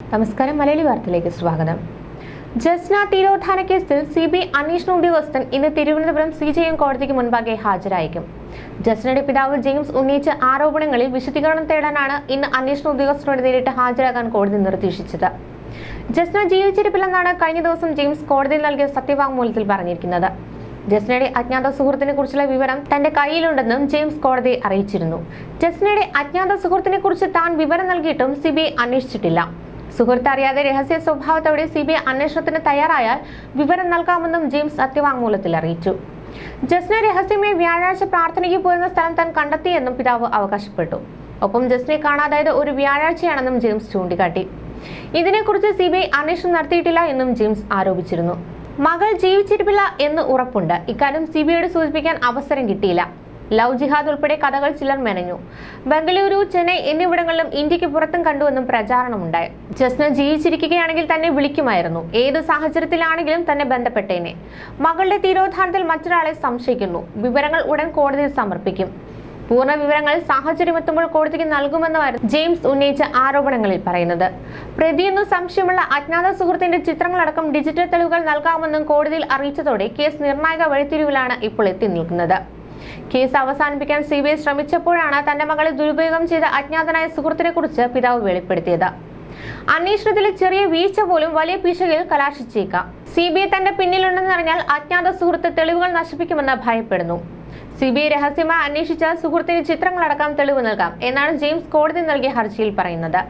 നമസ്കാരം മലയാളി വാർത്തയിലേക്ക് സ്വാഗതം. ജസ്ന തിരോധാന കേസിൽ സി ബി അന്വേഷണ ഉദ്യോഗസ്ഥൻ ഇന്ന് തിരുവനന്തപുരം സി ജെ എം കോടതിക്ക് മുൻപാകെ ഹാജരായിരിക്കും ജസ്നയുടെ പിതാവ് ജെയിംസ് ഉന്നയിച്ച ആരോപണങ്ങളിൽ വിശദീകരണം തേടാനാണ് ഇന്ന് അന്വേഷണ ഉദ്യോഗസ്ഥരോട് നേരിട്ട് ഹാജരാകാൻ കോടതി നിർദ്ദേശിച്ചത്. ജസ്ന ജീവിച്ചിരിപ്പില്ലെന്നാണ് കഴിഞ്ഞ ദിവസം ജെയിംസ് കോടതിയിൽ നൽകിയ സത്യവാങ്മൂലത്തിൽ പറഞ്ഞിരിക്കുന്നത്. ജസ്നയുടെ അജ്ഞാത സുഹൃത്തിനെ കുറിച്ചുള്ള വിവരം തന്റെ കയ്യിലുണ്ടെന്നും ജെയിംസ് കോടതിയെ അറിയിച്ചിരുന്നു. ജസ്നയുടെ അജ്ഞാത സുഹൃത്തിനെ കുറിച്ച് താൻ വിവരം നൽകിയിട്ടും സിബിഐ അന്വേഷിച്ചിട്ടില്ല. സുഹൃത്ത് അറിയാതെ രഹസ്യ സ്വഭാവത്തോടെ സി ബി ഐ അന്വേഷണത്തിന് തയ്യാറായാൽ വിവരം നൽകാമെന്നും ജെയിംസ് സത്യവാങ്മൂലത്തിൽ അറിയിച്ചു. ജസ്ന രഹസ്യമായി വ്യാഴാഴ്ച പ്രാർത്ഥനയ്ക്ക് പോരുന്ന സ്ഥലം താൻ കണ്ടെത്തിയെന്നും പിതാവ് അവകാശപ്പെട്ടു. ഒപ്പം ജസ്നെ കാണാതായത് ഒരു വ്യാഴാഴ്ചയാണെന്നും ജെയിംസ് ചൂണ്ടിക്കാട്ടി. ഇതിനെക്കുറിച്ച് സി ബി ഐ അന്വേഷണം നടത്തിയിട്ടില്ല എന്നും ജെയിംസ് ആരോപിച്ചിരുന്നു. മകൾ ജീവിച്ചിരിപ്പില്ല എന്ന് ഉറപ്പുണ്ട്. ഇക്കാര്യം സി ബി ഐയോട് സൂചിപ്പിക്കാൻ അവസരം കിട്ടിയില്ല. ലവ് ജിഹാദ് ഉൾപ്പെടെ കഥകൾ ചിലർ മെനഞ്ഞു. ബംഗളൂരു ചെന്നൈ എന്നിവിടങ്ങളിലും ഇന്ത്യയ്ക്ക് പുറത്തും കണ്ടുവെന്നും പ്രചാരണമുണ്ടായി. ജസ്ന ജീവിച്ചിരിക്കുകയാണെങ്കിൽ തന്നെ വിളിക്കുമായിരുന്നു. ഏത് സാഹചര്യത്തിലാണെങ്കിലും തന്നെ ബന്ധപ്പെട്ടേനെ. മകളുടെ തിരോധാനത്തിൽ മറ്റൊരാളെ സംശയിക്കുന്നു. വിവരങ്ങൾ ഉടൻ കോടതിയിൽ സമർപ്പിക്കും. പൂർണ വിവരങ്ങൾ സാഹചര്യമെത്തുമ്പോൾ കോടതിക്ക് നൽകുമെന്നായിരുന്നു ജെയിംസ് ഉന്നയിച്ച ആരോപണങ്ങളിൽ പറയുന്നത്. പ്രതിയെന്നു സംശയമുള്ള അജ്ഞാത സുഹൃത്തിന്റെ ചിത്രങ്ങളടക്കം ഡിജിറ്റൽ തെളിവുകൾ നൽകാമെന്നും കോടതിയിൽ അറിയിച്ചതോടെ കേസ് നിർണായക വഴിത്തിരിവിലാണ് ഇപ്പോൾ എത്തി നിൽക്കുന്നത്. കേസ് അവസാനിപ്പിക്കാൻ സി ബി ഐ ശ്രമിച്ചപ്പോഴാണ് തന്റെ മകളെ ദുരുപയോഗം ചെയ്ത അജ്ഞാതനായ സുഹൃത്തിനെ കുറിച്ച് പിതാവ് വെളിപ്പെടുത്തിയത്. അന്വേഷണത്തിലെ ചെറിയ വീഴ്ച പോലും വലിയ പിശകിൽ കലാശിച്ചേക്കാം. സി ബി ഐ തന്റെ പിന്നിലുണ്ടെന്നറിഞ്ഞാൽ അജ്ഞാത സുഹൃത്ത് തെളിവുകൾ നശിപ്പിക്കുമെന്ന് ഭയപ്പെടുന്നു. സി ബി ഐ രഹസ്യമായി അന്വേഷിച്ച സുഹൃത്തിന് ചിത്രങ്ങളടക്കം തെളിവ് നൽകാം എന്നാണ് ജെയിംസ് കോടതി നൽകിയ ഹർജിയിൽ പറയുന്നത്.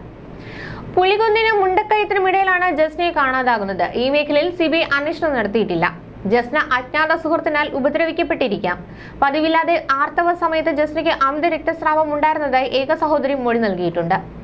പുലികുന്നിനും മുണ്ടക്കയത്തിനും ഇടയിലാണ് ജസ്നയെ കാണാതാകുന്നത്. ഈ മേഖലയിൽ സി ബി ഐ അന്വേഷണം നടത്തിയിട്ടില്ല. ജസ്ന അജ്ഞാത സുഹൃത്തിനാൽ ഉപദ്രവിക്കപ്പെട്ടിരിക്കാം. പതിവില്ലാതെ ആർത്തവ സമയത്ത് ജസ്നയ്ക്ക് അമിത രക്തസ്രാവം ഉണ്ടായിരുന്നതായി ഏക സഹോദരി മൊഴി നൽകിയിട്ടുണ്ട്.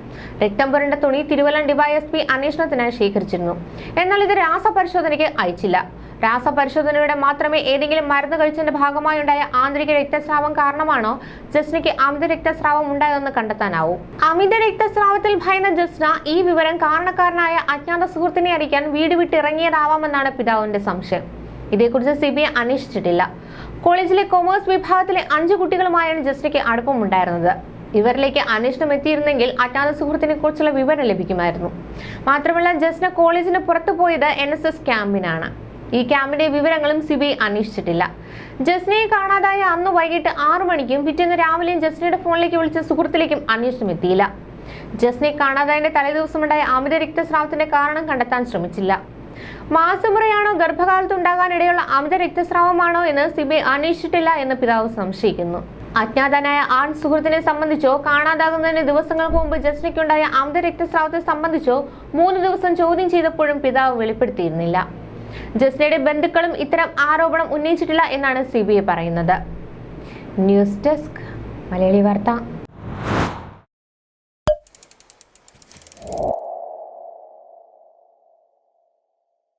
രക്തം പുരണ്ട തുണി തിരുവല്ലം ഡിവൈഎസ്പി അന്വേഷണത്തിനായി ശേഖരിച്ചിരുന്നു. എന്നാൽ ഇത് രാസപരിശോധനയ്ക്ക് അയച്ചില്ല. രാസപരിശോധനയുടെ മാത്രമേ ഏതെങ്കിലും മരുന്ന് കഴിച്ചതിന്റെ ഭാഗമായുണ്ടായ ആന്തരിക രക്തസ്രാവം കാരണമാണോ ജസ്നയ്ക്ക് അമിത രക്തസ്രാവം ഉണ്ടായതെന്ന് കണ്ടെത്താനാവൂ. അമിത രക്തസ്രാവത്തിൽ ഭയന്ന ജസ്ന ഈ വിവരം കാരണക്കാരനായ അജ്ഞാത സുഹൃത്തിനെ അറിയിക്കാൻ വീട് വിട്ടിറങ്ങിയതാവാമെന്നാണ് പിതാവിന്റെ സംശയം. ഇതേക്കുറിച്ച് സി ബി ഐ അന്വേഷിച്ചിട്ടില്ല. കോളേജിലെ കൊമേഴ്സ് വിഭാഗത്തിലെ അഞ്ച് കുട്ടികളുമായാണ് ജസ്റ്റിക്ക് അടുപ്പമുണ്ടായിരുന്നത്. ഇവരിലേക്ക് അന്വേഷണം എത്തിയിരുന്നെങ്കിൽ അജ്ഞാത സുഹൃത്തിനെ കുറിച്ചുള്ള വിവരം ലഭിക്കുമായിരുന്നു. മാത്രമല്ല ജസ്ന കോളേജിന് പുറത്തു പോയത് എൻ എസ് എസ് ക്യാമ്പിനാണ്. ഈ ക്യാമ്പിന്റെ വിവരങ്ങളും സി ബി ഐ അന്വേഷിച്ചിട്ടില്ല. ജസ്നയെ കാണാതായ അന്ന് വൈകിട്ട് ആറു മണിക്കും പിറ്റേന്ന് രാവിലെയും ജസ്നയുടെ ഫോണിലേക്ക് വിളിച്ച സുഹൃത്തിലേക്കും അന്വേഷണം എത്തിയില്ല. ജസ്നയെ കാണാതായതിന്റെ തലേദിവസമുണ്ടായ അമിത രക്തസ്രാവത്തിന്റെ കാരണം കണ്ടെത്താൻ ശ്രമിച്ചില്ല. മാസമുറയാണോ ഗർഭകാലത്ത് ഉണ്ടാകാനിടയുള്ള അമിത രക്തസ്രാവമാണോ എന്ന് സിബി അന്വേഷിച്ചിട്ടില്ല എന്ന് പിതാവ് സംശയിക്കുന്നു. അജ്ഞാതനായ ആൺ സുഹൃത്തിനെ സംബന്ധിച്ചോ കാണാതാകുന്നതിന് ദിവസങ്ങൾക്ക് മുമ്പ് ജസ്നയ്ക്കുണ്ടായ അമിത രക്തസ്രാവത്തെ സംബന്ധിച്ചോ മൂന്ന് ദിവസം ചോദ്യം ചെയ്തപ്പോഴും പിതാവ് വെളിപ്പെടുത്തിയിരുന്നില്ല. ജസ്നയുടെ ബന്ധുക്കളും ഇത്തരം ആരോപണം ഉന്നയിച്ചിട്ടില്ല എന്നാണ് സി പറയുന്നത്. ന്യൂസ് ഡെസ്ക് മലയാളി വാർത്ത.